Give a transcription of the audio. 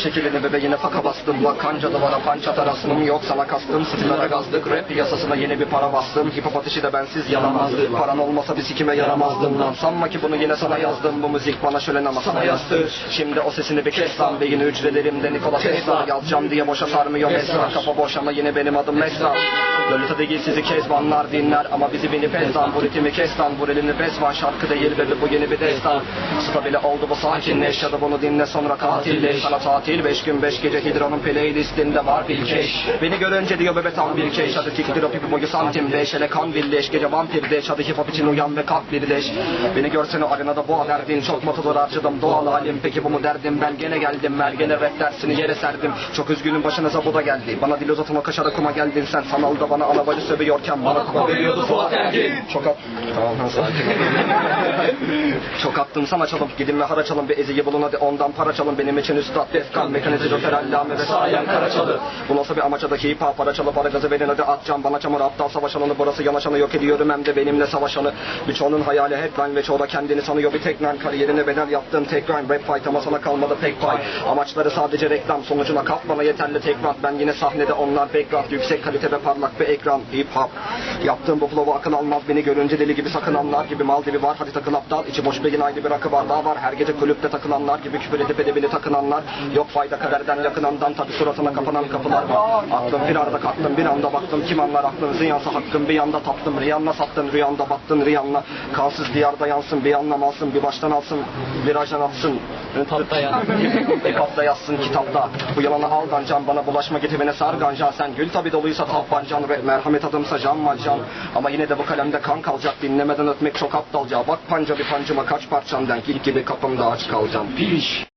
şekilini bebeğine faka bastım. Bak kanca duvara pança tarasım Yok sana kastım. Stilere gazdık. Rap piyasasına yeni bir para bastım. Hip hop atışı da bensiz yalamazdı Paran olmasa bir sikime yaramazdım lan. Sanma ki bunu yine sana yazdım. Bu müzik bana şölen ama sana yazdır Şimdi o sesini bir kes lan. Beyin hücrelerimde Nikola Tesla Yazacağım diye boşa sarmıyor mesra Kafa boş ama yine benim adım Mesra Lolita değil sizi kezbanlar dinler. Ama bizi beni pezdan Bu ritmi kes lan. Vur elini bezvan Şarkı değil bebe bu yeni bir destan. Stabile oldu bu sakinleş. Ya da bunu dinle sonra katilleş. Sana tatil beş gün beş gece Hidro'nun playlistinde var bir keş. Beni görünce diyor bebe tam bir keş. Hadi tiktir o pipi boyu santim beş. Hele kan birleş gece vampir deş. Hadi hip hop için uyan ve kalk birleş Beni görsene arenada boğa derdin. Çok motodur harcadım doğal halim. Peki bu mu derdim? Ben gene geldim. Mergene rap dersini yere serdim. Çok üzgünüm başınıza bu da geldi. Bana dil uzatan o kaşara kuma geldin sen. Sanalda bana alabacı sövüyorken Bana kuma veriyordu Fuat Ergin Çok at Tamam sakin Çok attım sana çalım Gidin ve hara çalın. Bir eziyi bulun hadi ondan para çalın. Benim için üstad defkan mekanizatör allame ve sayen kara çalı. Bu nasıl bir amaça da hip hop para çalı para gazı verin hadi atacağım bana çamur aptal savaş alanı Burası yanaşanı yok ediyorum hem de benimle savaşanı Birçoğunun hayali headline ve çoğu da kendini sanıyor. Bir tek lan Kariyerine bedel yaptığım tek rhyme Rap fight ama sana kalmadı pek pay. Amaçları sadece reklam sonucuna kap bana yeterli tek rap Ben yine sahnede onlar background yüksek kalite ve parlak bir ekran. Hip hop. Yaptığım bu flow'u akıl almaz beni görünce deli gibi sakınanlar gibi mal gibi var. Hadi takıl aptal içi boş beyin ayrı bir rakı bardağı var. Her gece kulüpte takılanlar gibi küfür edip edebini takınanlar. yok fayda kaderden yakınandan tabi suratına kapanan kapılar var. Aklım bir arada kalktım bir anda baktım. Kim anlar aklın? Ziyansa hakkım. Bir yanda tattım riyanla sattın rüyanda battın riyanla kansız diyarda yansın bir anlam alsın bir baştan alsın virajdan atsın. Tapta ya. Epapta yazsın kitapta. Bu yalanı aldan can bana bulaşma getirmene sargan can Sen gül tabi doluysa tappancan Ve merhamet adımsa can malcan Ama yine de bu kalemde kan kalacak Dinlemeden ötmek çok aptalca. Bak panca bir pancıma kaç parçan denk İlk gibi kapımda aç kalacağım. Piş